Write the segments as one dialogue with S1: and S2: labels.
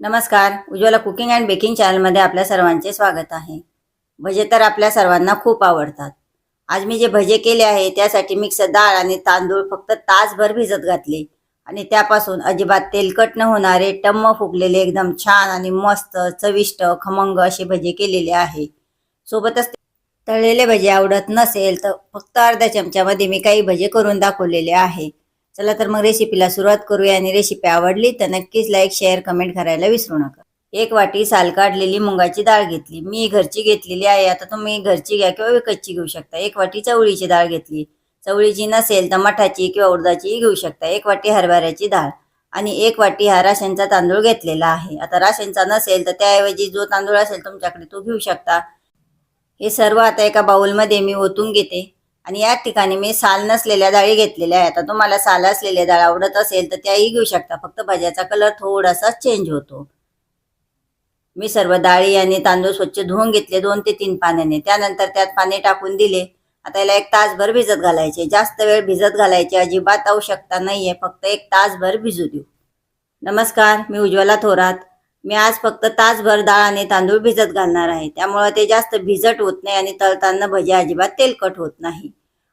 S1: नमस्कार. Ujjwala cooking and baking चॅनलमध्ये आपल्या सर्वांचे स्वागत आहे. भजे तर आपल्या सर्वांना खूप आवडतात. आज मी जे भजे केले आहे त्यासाठी मिक्स डाळ आणि तांदूळ फक्त तासभर भिजत घातले. आणि त्यापासून अजिबात तेलकट न होणारे टम्म फुगलेले एकदम छान आणि मस्त चविष्ट खमंग असे भजे केलेले आहे. सोबतच तळलेले भजे आवडत नसेल तर फक्त अर्ध्या चमच्यामध्ये मी काही भजे करून दाखवलेले आहे. चला तर मग रेसिपीला सुरुवात करूया. आणि रेसिपी आवडली तर नक्कीच लाईक शेअर कमेंट करायला विसरू नका. एक वाटी साल काढलेली मुंगाची डाळ घेतली. मी घरची घेतलेली आहे. आता तुम्ही घरची घ्या किंवा विकतची घेऊ शकता. एक वाटी चवळीची डाळ घेतली. चवळीची नसेल तर मठाची किंवा उडदाचीही घेऊ शकता. एक वाटी हरभऱ्याची डाळ आणि एक वाटी हा राशनचा तांदूळ घेतलेला आहे. आता राशनचा नसेल तर त्याऐवजी जो तांदूळ असेल तुमच्याकडे तो घेऊ शकता. हे सर्व आता एका बाउलमध्ये मी ओतून घेते. आणि या ठिकाणी मी साल नसलेल्या डाळी घेतलेल्या आहेत आता तुम्हाला साल असलेल्या डाळ आवडत असेल तर त्याही घेऊ शकता. फक्त भाज्याचा कलर थोडासा चेंज होतो. मी सर्व डाळी आणि तांदूळ स्वच्छ धुवून घेतले दोन ते तीन पाण्याने. त्यानंतर त्यात पाणी टाकून दिले. आता याला एक तासभर भिजत घालायचे. जास्त वेळ भिजत घालायचे अजिबात आवश्यकता नाहीये. फक्त एक तासभर भिजू देऊ. नमस्कार. मी उज्ज्वला थोरात. मी आज फक्त तासभर डाळ आणि तांदूळ भिजत घालणार आहे. त्यामुळे ते जास्त भिजट होत नाही आणि तळताना भजी अजिबात तेलकट होत नाही.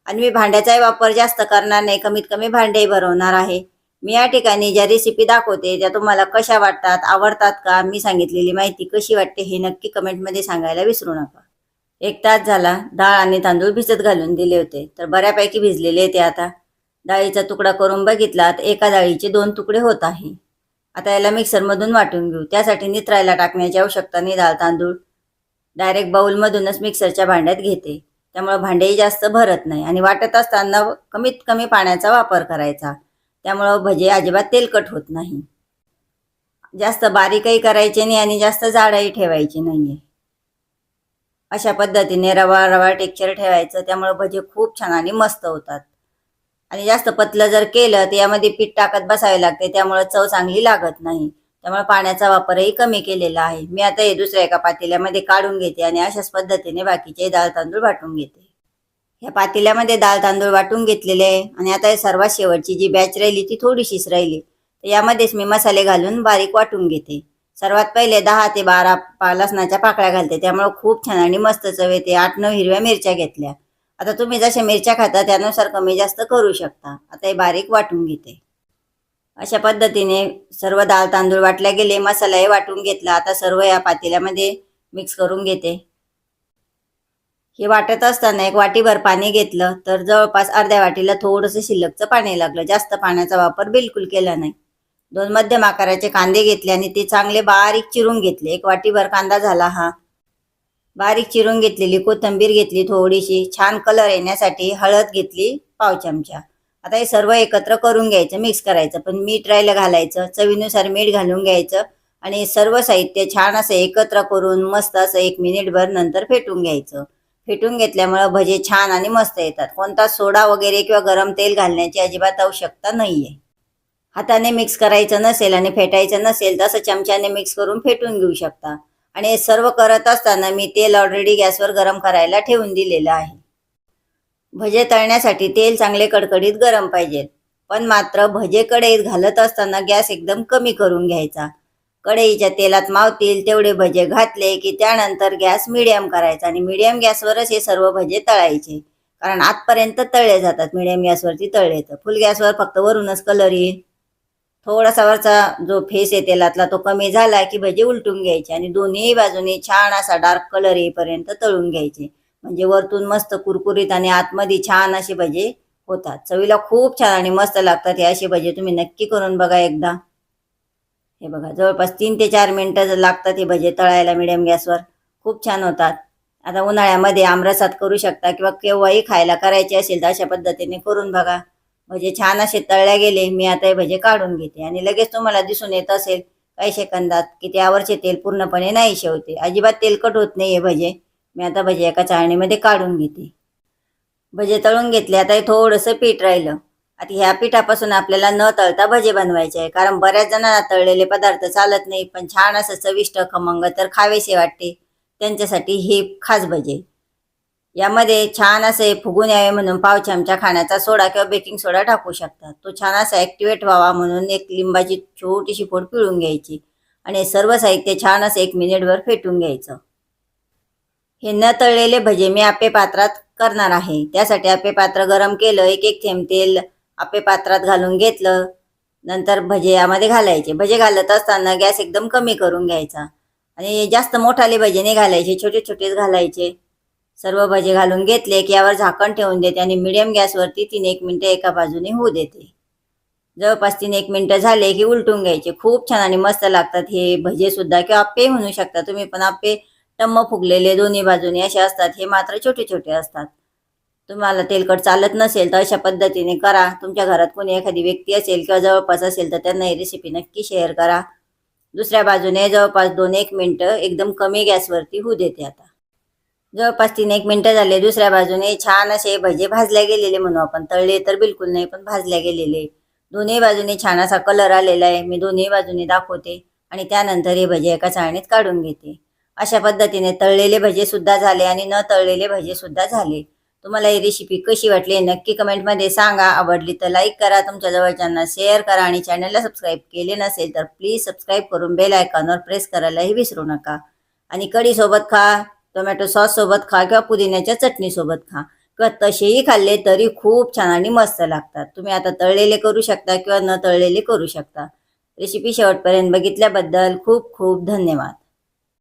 S1: आणि मी भांड्याचाही वापर जास्त करणार नाही. कमीत कमी भांडेही भरवणार आहे. मी या ठिकाणी ज्या रेसिपी दाखवते त्या तुम्हाला कशा वाटतात आवडतात का मी सांगितलेली माहिती कशी वाटते हे नक्की कमेंटमध्ये सांगायला विसरू नका. एक तास झाला डाळ आणि तांदूळ भिजत घालून दिले होते. तर बऱ्यापैकी भिजलेले ते आता. डाळीचा तुकडा करून बघितला तर एका डाळीचे दोन तुकडे होत आहे. आता याला मिक्सरमधून वाटून घेऊ. त्यासाठी नित्रायला टाकण्याची आवश्यकता नाही डाळ तांदूळ. डायरेक्ट बाऊलमधूनच मिक्सरच्या भांड्यात घेते. त्यामुळं भांडेही जास्त भरत नाही आणि वाटत असताना कमीत कमी पाण्याचा वापर करायचा. त्यामुळं भजे अजिबात तेलकट होत नाही. जास्त बारीकही करायचे नाही आणि जास्त जाडही ठेवायची आहे अशा पद्धतीने रवा रवा टेक्चर ठेवायचं. त्यामुळं भजे खूप छान आणि मस्त होतात. आणि जास्त पतलं जर केलं तर यामध्ये पीठ टाकत बसावे लागते. त्यामुळे चव चांगली लागत नाही. त्यामुळे पाण्याचा वापरही कमी केलेला आहे. मी आता हे दुसऱ्या एका पातेल्यामध्ये काढून घेते आणि अशाच पद्धतीने बाकीचे डाळ तांदूळ वाटून घेते. ह्या पातेल्यामध्ये डाळ तांदूळ वाटून घेतलेले आहे. आणि आता हे सर्वात शेवटची जी बॅच राहिली ती थोडीशीच राहिली. तर यामध्येच मी मसाले घालून बारीक वाटून घेते. सर्वात पहिले दहा ते बारा पा लसणाच्या पाकळ्या घालते. त्यामुळे खूप छान आणि मस्त चव येते. आठ नऊ हिरव्या मिरच्या घेतल्या. आता तुम्ही जशा मिरच्या खाता त्यानुसार कमी जास्त करू शकता. आता हे बारीक वाटून घेते. अशा पद्धतीने सर्व डाळ तांदूळ वाटल्या गेले मसालाही वाटून घेतला. आता सर्व या पातेल्यामध्ये मिक्स करून घेते. हे वाटत असताना एक वाटीभर पाणी घेतलं तर जवळपास अर्ध्या वाटीला थोडंसं शिल्लकचं पाणी लागलं. जास्त पाण्याचा वापर बिलकुल केला नाही. दोन मध्यम आकाराचे कांदे घेतले आणि ते चांगले बारीक चिरून घेतले. एक वाटीभर कांदा झाला हा. बारीक चिरून घेतलेली कोथिंबीर घेतली थोडीशी छान कलर येण्यासाठी हळद घेतली पाव चमचा. आता हे सर्व एकत्र करून घ्यायचं मिक्स करायचं. पण मीठ राहिलं घालायचं चवीनुसार मीठ घालून घ्यायचं आणि सर्व साहित्य छान असं एकत्र करून मस्त असं एक मिनिटभर नंतर फेटून घ्यायचं. फेटून घेतल्यामुळं भजे छान आणि मस्त येतात. कोणता सोडा वगैरे किंवा गरम तेल घालण्याची अजिबात आवश्यकता नाहीये. हाताने मिक्स करायचं नसेल आणि फेटायचं नसेल तसं चमच्याने मिक्स करून फेटून घेऊ शकता. आणि हे सर्व करत असताना मी तेल ऑलरेडी गॅसवर गरम करायला ठेवून दिलेलं आहे. भजे तळण्यासाठी तेल चांगले कडकडीत गरम पाहिजेत पण मात्र भजे कढईत घालत असताना गॅस एकदम कमी करून घ्यायचा. कढईच्या तेलात मावतील तेवढे भजे घातले की त्यानंतर गॅस मिडियम करायचा आणि मिडियम गॅसवरच हे सर्व भजे तळायचे. कारण आतपर्यंत तळले जातात मिडियम गॅसवरती तळले तर. फुल गॅसवर फक्त वरूनच कलर येईल. थोडासा वरचा जो फेस आहे तेलातला तो कमी झाला की भजे उलटून घ्यायचे आणि दोन्ही बाजूने छान असा डार्क कलर येईपर्यंत तळून घ्यायचे. म्हणजे वरतून मस्त कुरकुरीत आणि आतमध्ये छान असे भजे होतात. चवीला खूप छान आणि मस्त लागतात हे असे भजे तुम्ही नक्की करून बघा एकदा. हे बघा जवळपास तीन ते चार मिनटं लागतात हे भजे तळायला मिडियम गॅसवर. खूप छान होतात. आता उन्हाळ्यामध्ये आमरसात करू शकता किंवा केव्हाही खायला करायचे असेल तर अशा पद्धतीने करून बघा. भजे छान असे तळल्या गेले मी आता हे भजे काढून घेते. आणि लगेच तुम्हाला दिसून येत असेल काही सेकंदात की त्यावरचे तेल पूर्णपणे नाही शेवते. अजिबात तेलकट होत नाही हे भजे. मी आता भजे एका चाळणीमध्ये काढून घेते. भजे तळून घेतले आता हे थोडंसं पीठ राहिलं. आता ह्या पिठापासून आपल्याला न तळता भजे बनवायचे आहे. कारण बऱ्याच जणांना तळलेले पदार्थ चालत नाही पण छान असं चविष्ट खमंग तर खावेसे वाटते. त्यांच्यासाठी हे खास भजे. यामध्ये छान असे फुगून यावे म्हणून पाव चमचा खाण्याचा सोडा किंवा बेकिंग सोडा टाकू शकतात. तो छान असा ॲक्टिवेट व्हावा म्हणून एक लिंबाची छोटीशी फोड पिळून घ्यायची आणि सर्व साहित्य छान असं एक मिनिटभर फेटून घ्यायचं. हे न तळलेले भजे मी आपे पात्रात करणार आहे. त्यासाठी आपे पात्र गरम केलं एक एक थेंब तेल आपे पात्रात घालून घेतलं. नंतर भजे यामध्ये घालायचे. भजे घालत असताना गॅस एकदम कमी करून घ्यायचा आणि जास्त मोठाले भजे नाही घालायचे छोटे छोटेच घालायचे. सर्व भजे घालून घेतले की यावर झाकण ठेवून देते आणि मिडियम गॅसवरती तीन एक मिनटं एका बाजूने होऊ देते. जवळपास तीन एक मिनटं झाले की उलटून घ्यायचे. खूप छान आणि मस्त लागतात हे भजे सुद्धा किंवा आप्पे म्हणू शकता तुम्ही पण आप्पे टम्म फुगलेले दोन्ही बाजूने असे असतात. हे मात्र छोटे छोटे असतात. तुम्हाला तेलकट चालत नसेल तर अशा पद्धतीने करा. तुमच्या घरात कोणी एखादी व्यक्ती असेल किंवा जवळपास असेल तर त्यांना ही रेसिपी नक्की शेअर करा. दुसऱ्या बाजूने जवळपास दोन एक मिनटं एकदम कमी गॅसवरती होऊ देते आता. जवळपास तीन एक मिनटं झाले दुसऱ्या बाजूने छान असे भजे भाजल्या गेलेले म्हणू आपण. तळले तर बिलकुल नाही पण भाजल्या गेलेले. दोन्ही बाजूने छान असा कलर आलेला आहे. मी दोन्ही बाजूने दाखवते आणि त्यानंतर हे भजे एका चाळणीत काढून घेते. अशा पद्धतीने तळलेले भजे सुद्धा झाले आणि न तळलेले भजे सुद्धा झाले. तुम्हाला ही रेसिपी कशी वाटली नक्की कमेंटमध्ये सांगा. आवडली तर लाईक करा. तुमच्या जवळच्यांना शेअर करा आणि चॅनलला सबस्क्राईब केले नसेल तर प्लीज सबस्क्राईब करून बेल आयकॉनवर प्रेस करायलाही विसरू नका. आणि कढीसोबत खा. टोमॅटो सॉस सोबत खा किंवा पुदिन्याच्या चटणी सोबत खा. किंवा तसेही खाल्ले तरी खूप छान आणि मस्त लागतात. तुम्ही आता तळलेले करू शकता किंवा न तळलेले करू शकता. रेसिपी शेवटपर्यंत बघितल्याबद्दल खूप खूप धन्यवाद.